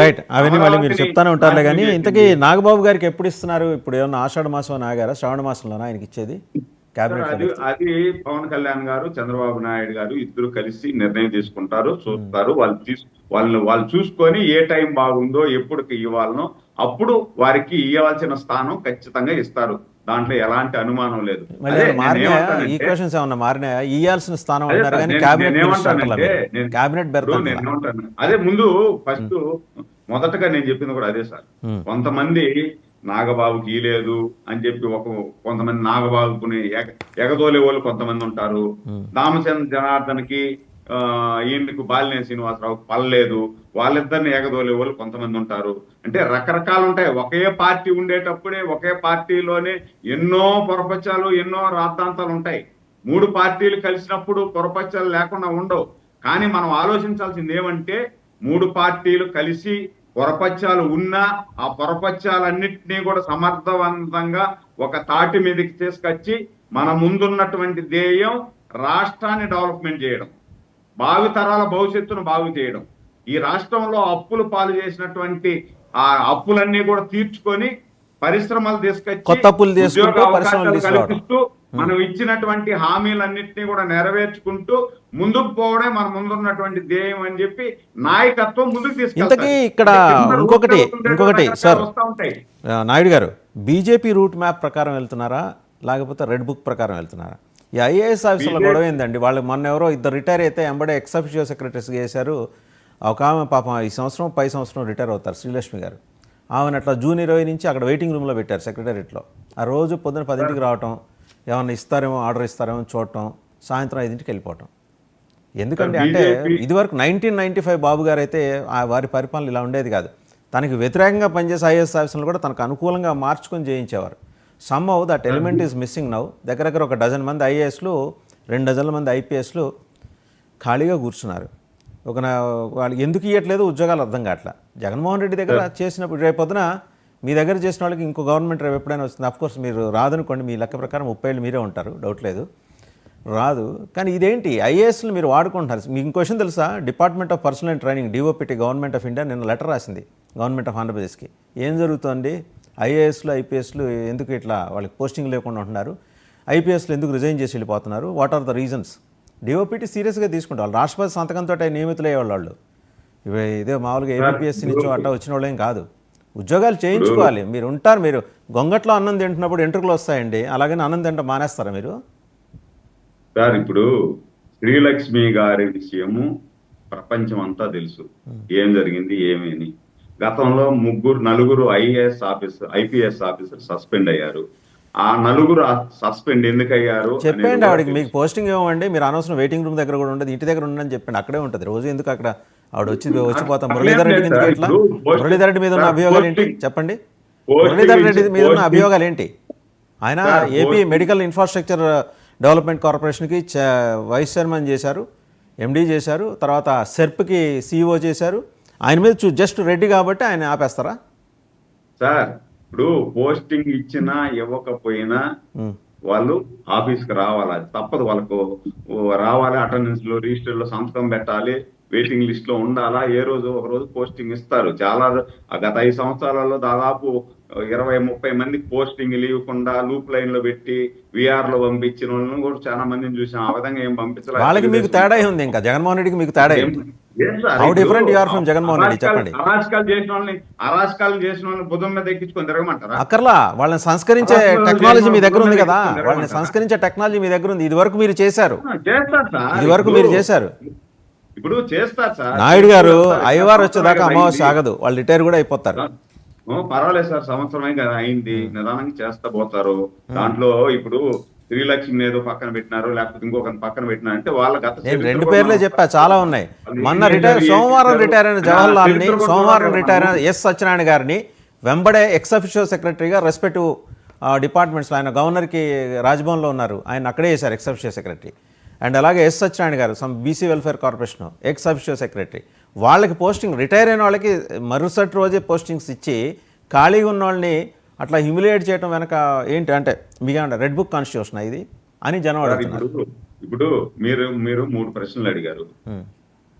Right అవన్నీ మళ్ళీ మీరు చెప్తానే ఉంటారులే కానీ ఇంతకీ. నాగబాబు గారికి ఎప్పుడు ఇస్తున్నారు? ఇప్పుడు ఏమన్నా ఆషాఢ మాసం ఆగారా? శ్రావణ మాసంలోనా ఆయనకి ఇచ్చేది? అది అది పవన్ కళ్యాణ్ గారు చంద్రబాబు నాయుడు గారు ఇద్దరు కలిసి నిర్ణయం తీసుకుంటారు చూస్తారు. వాళ్ళు తీసు వాళ్ళని వాళ్ళు చూసుకొని ఏ టైం బాగుందో ఎప్పుడు ఇవ్వాలనో అప్పుడు వారికి ఇవ్వాల్సిన స్థానం ఖచ్చితంగా ఇస్తారు. దాంట్లో ఎలాంటి అనుమానం లేదు. ఈక్వేషన్స్ ఏమన్నా మారినాయా? ఇయ్యాల్సిన స్థానం అదే ముందు ఫస్ట్ మొదటగా నేను చెప్పింది కూడా అదే సార్. కొంతమంది నాగబాబుకి లేదు అని చెప్పి ఒక కొంతమంది నాగబాబుకుని ఎగ- ఎగదోలే వాళ్ళు కొంతమంది ఉంటారు. దామచంద్ర జనార్దన్కి ఆ, ఈయనకు బాలినే శ్రీనివాసరావు పర్లేదు వాళ్ళిద్దరిని ఎగదోలే వాళ్ళు కొంతమంది ఉంటారు. అంటే రకరకాలు ఉంటాయి ఒకే పార్టీ ఉండేటప్పుడే ఒకే పార్టీలోనే ఎన్నో పొరపచ్చాలు ఎన్నో రాద్ధాంతాలు ఉంటాయి మూడు పార్టీలు కలిసినప్పుడు పొరపచ్చాలు లేకుండా ఉండవు. కానీ మనం ఆలోచించాల్సింది ఏమంటే మూడు పార్టీలు కలిసి పొరపచ్చాలు ఉన్నా ఆ పొరపచ్చాలన్నింటినీ కూడా సమర్థవంతంగా ఒక తాటి మీదకి తీసుకొచ్చి మన ముందున్నటువంటి ధ్యేయం రాష్ట్రాన్ని డెవలప్మెంట్ చేయడం. భావితరాల భవిష్యత్తును బాగు చేయడం ఈ రాష్ట్రంలో అప్పులు పాలు చేసినటువంటి ఆ అప్పులన్నీ కూడా తీర్చుకొని పరిశ్రమలు తీసుకొచ్చి తీసుకుంటూ ఉద్యోగ అవకాశాలు. కల్పిస్తూ మనం ఇచ్చినటువంటి హామీలన్నింటినీ కూడా నెరవేర్చుకుంటూ ముందుకు పోవడే మన ముందున్నటువంటి ధ్యేయం అని చెప్పి నాయకత్వం ముందుకు. ఇంతకీ ఇక్కడ ఇంకొకటి- ఇంకొకటి, సార్. నాయుడు గారు బీజేపీ రూట్ మ్యాప్ ప్రకారం వెళ్తున్నారా లేకపోతే రెడ్ బుక్ ప్రకారం వెళ్తున్నారా ఈ ఐఏఎస్ ఆఫీసర్ల గొడవ ఏందండి? వాళ్ళు మొన్న ఎవరో ఇద్దరు రిటైర్ అయితే ఎంబడే ఎక్స్ అఫిషియల్ సెక్రటరీస్ చేశారు. ఒక ఆమె పాపం ఈ సంవత్సరం పై సంవత్సరం రిటైర్ అవుతారు శ్రీలక్ష్మి గారు. ఆమెను అట్లా జూన్ ఇరవై నుంచి అక్కడ వెయిటింగ్ రూమ్లో పెట్టారు సెక్రటరీలో ఆ రోజు పొద్దున పదింటికి రావటం ఏమన్నా ఇస్తారేమో ఆర్డర్ ఇస్తారేమో చూడటం సాయంత్రం ఐదింటికి వెళ్ళిపోవటం. ఎందుకంటే అంటే ఇదివరకు నైన్టీన్ నైన్టీ ఫైవ్ బాబు గారు అయితే ఆ వారి పరిపాలన ఇలా ఉండేది కాదు. తనకి వ్యతిరేకంగా పనిచేసే ఐఏఎస్ ఆఫీసర్లు కూడా తనకు అనుకూలంగా మార్చుకొని చేయించేవారు. Somehow that element is missing now దగ్గర దగ్గర ఒక డజన్ మంది ఐఏఎస్లు రెండు డజన్ల మంది ఐపీఎస్లు ఖాళీగా కూర్చున్నారు. ఒక నా- వాళ్ళు ఎందుకు ఇవ్వట్లేదు ఉద్యోగాలు అర్థం కావట్లా. జగన్మోహన్ రెడ్డి దగ్గర చేసినప్పుడు రేపు పొద్దున మీ దగ్గర చేసిన వాళ్ళకి ఇంకో గవర్నమెంట్ రేపు ఎప్పుడైనా వస్తుంది. అఫ్కోర్స్ మీరు రాదనుకోండి మీ లెక్క ప్రకారం ముప్పై ఏళ్ళు మీరే ఉంటారు డౌట్ లేదు. రాదు. కానీ ఇదేంటి? ఐఏఎస్లు మీరు వాడుకుంటున్నారు. మీకు ఇంకో విషయం తెలుసా? Department of personnel and training DOPT government of India నిన్న లెటర్ రాసింది గవర్నమెంట్ ఆఫ్ ఆంధ్రప్రదేశ్కి ఏం జరుగుతోంది? ఐఏఎస్లు ఐపీఎస్లు ఎందుకు ఇట్లా వాళ్ళకి పోస్టింగ్ లేకుండా ఉంటున్నారు? ఐపీఎస్లు ఎందుకు రిజైన్ చేసి వెళ్ళిపోతున్నారు? What are the reasons DOPT సీరియస్గా తీసుకుంటారు. వాళ్ళు రాష్ట్రపతి సంతకంతో నియమితులయ్యేవాళ్ళు వాళ్ళు. ఇవి ఇదే మామూలుగా ఏబిపిఎస్సీ నుంచో అట్లా వచ్చిన వాళ్ళేం కాదు. ఉద్యోగాలు చేయించుకోవాలి. మీరు ఉంటారు మీరు గొంగట్లో అన్నం తింటున్నప్పుడు ఎంట్రుకలు వస్తాయండి. అలాగని అన్నం తింట మానేస్తారా మీరు? సార్ ఇప్పుడు శ్రీలక్ష్మి గారి విషయము ప్రపంచం అంతా తెలుసు ఏం జరిగింది ఏమేని గతంలో ముగ్గురు నలుగురు IAS officer IPS officer suspend అయ్యారు. ఆ నలుగురు సస్పెండ్ ఎందుకు అయ్యారు చెప్పండి ఆవిడకి మీకు పోస్టింగ్ ఇవ్వండి మీరు అనవసరం వెయిటింగ్ రూమ్ దగ్గర కూడా ఉండదు ఇంటి దగ్గర ఉండని చెప్పండి అక్కడే ఉంటుంది రోజు ఎందుకు అక్కడ ఆవిడ వచ్చి వచ్చిపోతాం? మురళీధర్ రెడ్డి ఎందుకు మురళీధర్ రెడ్డి మీద ఉన్న అభియోగాలు ఏంటి? చెప్పండి. మురళీధర్ రెడ్డి మీద ఉన్న అభియోగాలు ఏంటి? ఆయన ఏపీ మెడికల్ ఇన్ఫ్రాస్ట్రక్చర్ డెవలప్మెంట్ కార్పొరేషన్కి వైస్ చైర్మన్ చేశారు ఎండీ చేశారు తర్వాత సెర్ప్కి సీఈఓ చేశారు ఆయన మీద చూ జస్ట్ రెడ్డి కాబట్టి ఆయన ఆపేస్తారా? సార్ ఇప్పుడు పోస్టింగ్ ఇచ్చినా ఇవ్వకపోయినా. వాళ్ళు ఆఫీస్కి రావాలి? తప్పదు వాళ్ళకు. రావాలి అటెండెన్స్లో రిజిస్టర్లో సంతకం పెట్టాలి వెయిటింగ్ లిస్ట్లో ఉండాలా? ఏ రోజు ఒక రోజు పోస్టింగ్ ఇస్తారు. చాలా గత ఐదు సంవత్సరాలలో దాదాపు ఇరవై ముప్పై మందికి పోస్టింగ్ ఇవ్వకుండా లూప్ లైన్లో పెట్టి విఆర్లో పంపించిన వాళ్ళని కూడా చాలా మందిని చూసాం. ఆ విధంగా ఏం పంపించలేదు వాళ్ళకి మీకు తేడా ఉంది ఇంకా? జగన్మోహన్ రెడ్డికి మీకు తేడా different you are from Jaganmohan Reddy, చెప్పండి. అరాచకాలు చేసిన వాళ్ళని అరాచకాలు చేసిన వాళ్ళని భుజం మీద ఎక్కించుకొని తిరగమంటారా? అక్కర్లా. వాళ్ళని సంస్కరించే టెక్నాలజీ మీ దగ్గర ఉంది కదా. వాళ్ళని? సంస్కరించే టెక్నాలజీ మీ దగ్గర ఉంది. ఇది వరకు మీరు చేశారు. ఇది వరకు మీరు చేశారు. ఇప్పుడు చేస్తారు సార్ నాయుడు గారు. అయ్యవారు వచ్చేదాకా అమావాస్య. ఆగదు. వాళ్ళు రిటైర్ కూడా అయిపోతారు. పర్వాలేదు సార్ సంవత్సరమే కదా అయింది. నిదానంగా చేస్తా పోతారు. దాంట్లో ఇప్పుడు శ్రీలక్ష్మి ఏదో పక్కన పెట్టినారు లేకపోతే ఇంకొకరిని పక్కన పెట్టినారు అంటే వాళ్ళ గత నేను రెండు పేర్లే చెప్పా చాలా ఉన్నాయి. మొన్న రిటైర్ సోమవారం? రిటైర్ అయిన చరిత్ర కూడా సోమవారం రిటైర్ అయిన ఎస్ సత్యనారాయణ గారిని వెంబడే ఎక్స్ అఫిషియల్ సెక్రటరీగా రెస్పెక్టివ్ డిపార్ట్మెంట్స్లో ఆయన గవర్నర్కి రాజ్భవన్లో ఉన్నారు. ఆయన అక్కడే చేశారు ఎక్స్ అఫిషియల్ సెక్రటరీ అండ్ అలాగే S Satyanarayana garu some BC welfare corporation ex official secretary వాళ్ళకి పోస్టింగ్ రిటైర్ అయిన వాళ్ళకి మరుసటి రోజే పోస్టింగ్స్ ఇచ్చి ఖాళీగా ఉన్న వాళ్ళని అట్లా హ్యూమిలేట్ చేయడం వెనక ఏంటి? అంటే మీకు రెడ్ బుక్ కాన్స్టిట్యూషన్ ఇది? అని జనం అడుగుతున్నారు. ఇప్పుడు ఇప్పుడు మీరు మీరు మూడు ప్రశ్నలు అడిగారు.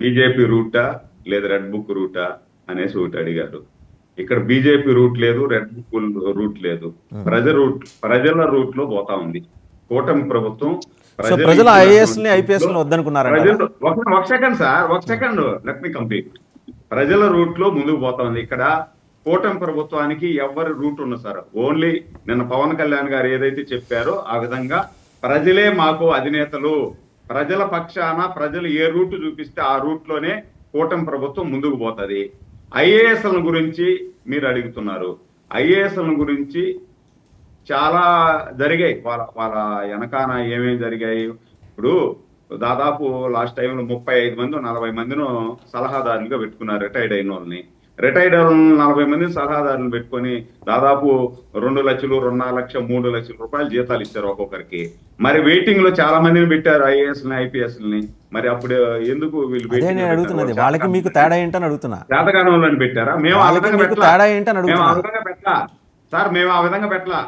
బీజేపీ రూటా లేదా రెడ్ బుక్ రూటా అనేసి ఒకటి అడిగారు. ఇక్కడ బీజేపీ రూట్ లేదు రెడ్ బుల్ రూట్ లేదు. ప్రజల రూట్ ప్రజల రూట్లో పోతా ఉంది. కూటమి ప్రభుత్వం ప్రజలు ఐఏఎస్ ఐపీఎస్ ఒక ఒక సెకండ్ సార్ ఒక సెకండ్. లెట్ మీ కంప్లీట్ ప్రజల రూట్లో ముందుకు పోతా ఉంది. ఇక్కడ కూటమి ప్రభుత్వానికి ఎవరి రూట్ ఉన్న సార్. ఓన్లీ నిన్న పవన్ కళ్యాణ్ గారు ఏదైతే చెప్పారో ఆ విధంగా ప్రజలే మాకు అధినేతలు. ప్రజల పక్షాన ప్రజలు ఏ రూట్ చూపిస్తే ఆ రూట్లోనే కూటమి ప్రభుత్వం ముందుకు పోతుంది. ఐఏఎస్ గురించి మీరు అడుగుతున్నారు. ఐఏఎస్ గురించి చాలా జరిగాయి. వాళ్ళ వాళ్ళ వెనకాన ఏమేమి జరిగాయి? ఇప్పుడు దాదాపు లాస్ట్ టైంలో ముప్పై ఐదు మంది నలభై మందిను సలహాదారులుగా పెట్టుకున్నారు రిటైర్డ్ అయిన వాళ్ళని. రిటైర్డ్ నలభై మంది సలహాదారులను పెట్టుకొని దాదాపు రెండు లక్షలు రెండున్నర లక్ష మూడు లక్షల రూపాయలు జీతాలు ఇచ్చారు ఒక్కొక్కరికి. మరి వెయిటింగ్లో చాలా మందిని పెట్టారు ఐఏఎస్ని ఐపీఎస్ని మరి అప్పుడు ఎందుకు వీళ్ళు అడుగుతున్నది పెట్టారు? వాళ్ళకి మీకు తేడా ఏంటని అడుగుతున్నా. శాతకాలంలో పెట్టారా? మేము ఆ విధంగా పెట్టలా. మేము ఆ అడుగుతున్నా. విధంగా పెట్టలా. సార్ మేము ఆ విధంగా పెట్టలా.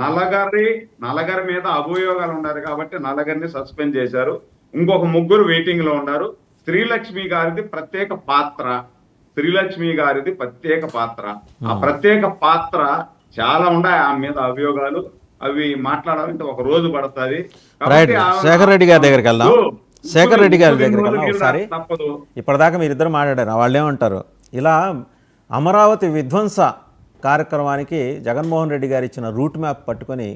నల్లగారి నల్లగారి మీద అభియోగాలు ఉన్నారు కాబట్టి నల్లగారిని సస్పెండ్ చేశారు. ఇంకొక ముగ్గురు వెయిటింగ్లో ఉన్నారు. శ్రీలక్ష్మి గారిది ప్రత్యేక పాత్ర. శ్రీలక్ష్మి గారిది ప్రత్యేక పాత్ర. ఆ ప్రత్యేక పాత్ర చాలా ఉన్నాయి ఆమె మీద అభియోగాలు అవి మాట్లాడాలంటే ఒక రోజు పడుతుంది. రైట్ శేఖర్ రెడ్డి గారి దగ్గరికి వెళ్దాం. శేఖర్ రెడ్డి గారి దగ్గరికి వెళ్దాం. ఒకసారి ఇప్పటిదాకా మీరిద్దరు మాట్లాడారు. వాళ్ళు ఏమంటారు ఇలా అమరావతి విధ్వంస కార్యక్రమానికి జగన్మోహన్ రెడ్డి గారు ఇచ్చిన రూట్ మ్యాప్ పట్టుకొని